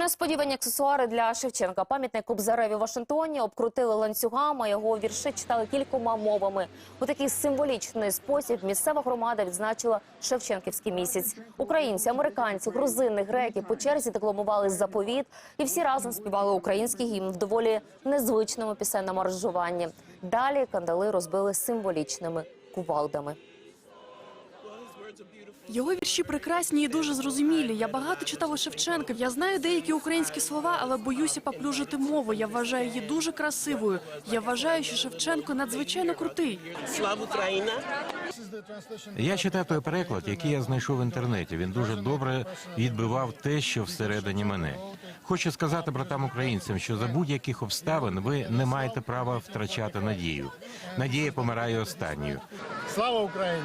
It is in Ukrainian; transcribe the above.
Несподівані аксесуари для Шевченка. Пам'ятник Кобзареві в Вашингтоні обкрутили ланцюгами. Його вірші читали кількома мовами. У такий символічний спосіб місцева громада відзначила Шевченківський місяць. Українці, американці, грузини, греки по черзі декламували заповіт і всі разом співали український гімн в доволі незвичному пісенному аранжуванні. Далі кандали розбили символічними кувалдами. Його вірші прекрасні і дуже зрозумілі. Я багато читала Шевченка. Я знаю деякі українські слова, але боюся поплюжити мову. Я вважаю її дуже красивою. Я вважаю, що Шевченко надзвичайно крутий. Слава Україна! Я читав той переклад, який я знайшов в інтернеті. Він дуже добре відбивав те, що всередині мене. Хочу сказати братам українцям, що за будь-яких обставин ви не маєте права втрачати надію. Надія помирає останньою. Слава Україні!